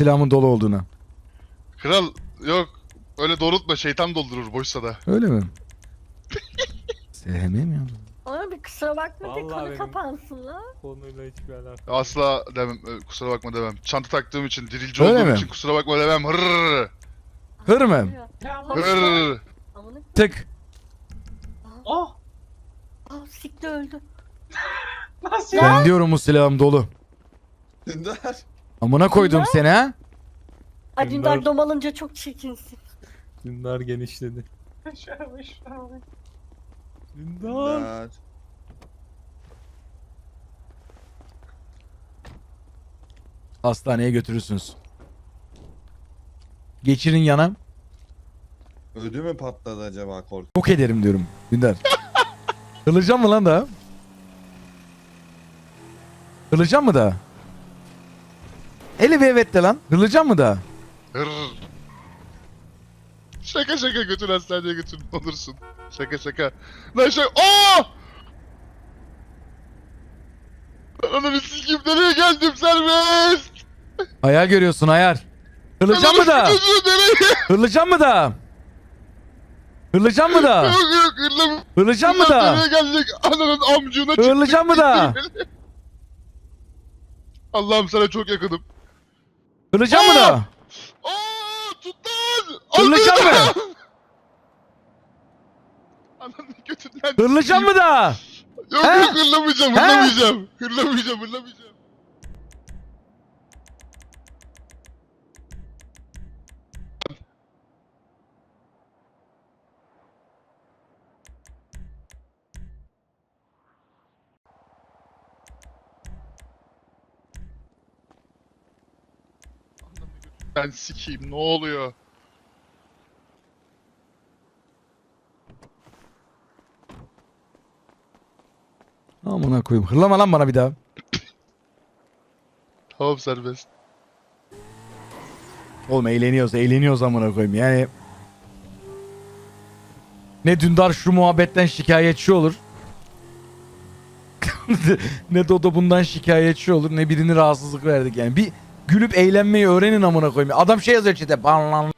silahımın dolu olduğuna. Kral yok. Öyle doğrultma şeytan doldurur boşsa da. Öyle mi? Sevmiyorum. Ona bir kusura bakma de Vallahi konu benim- kapansın la. Konuyla hiçbir alakası Asla demem. e, Kusura bakma demem. Çanta taktığım için, dirilci Öyle olduğum mi? için kusura bakma demem. Hırrrr. Hır mı? Hırrrr. Amına Tık. Oh! Aa, sikti öldü. Nasıl Ben diyorum bu silahım dolu. Dündar. Amına koydum seni ha. Ay Dündar- Dündar domalınca çok çirkinsin. Dündar genişledi. Dündar. Dündar. Hastaneye götürürsünüz. Geçirin yana. Ödü mü patladı acaba korku? Yok ederim diyorum. Dündar. Kılacağım mı lan daha? Kılacağım mı daha? Eli bir evet de lan. Kılacağım mı daha? Hırrrr. Şaka şaka götür hastaneye götür olursun. Şaka şaka. Lan şaka. Aa! Ananı sikeyim nereye geldim serbest? Hayal görüyorsun hayal. Kılacağım mı nereye? Hırlayacağım mı daha? Hırlayacağım mı daha? Yok yok hırlam. Hırlayacağım mı daha? Nereye gelecek? Ananın amcuğuna çıktık. Hırlayacağım mı daha? Allah'ım sana çok yakınım. Hırlayacağım mı daha? Aa tutun. Hırlayacağım mı? Ananın götünden. Hırlayacağım mı daha? Yok He? yok hırlamayacağım He? hırlamayacağım. Hırlamayacağım hırlamayacağım. Ben sikeyim ne oluyor? Amına koyayım. Hırlama lan bana bir daha. Tamam serbest. Oğlum eğleniyoruz, eğleniyoruz amına koyayım. Yani ne Dündar şu muhabbetten şikayetçi olur. ne Dodo bundan şikayetçi olur ne birini rahatsızlık verdik yani. Bir gülüp eğlenmeyi öğrenin amına koyayım. Adam şey yazıyor chat'e. "Ban lan."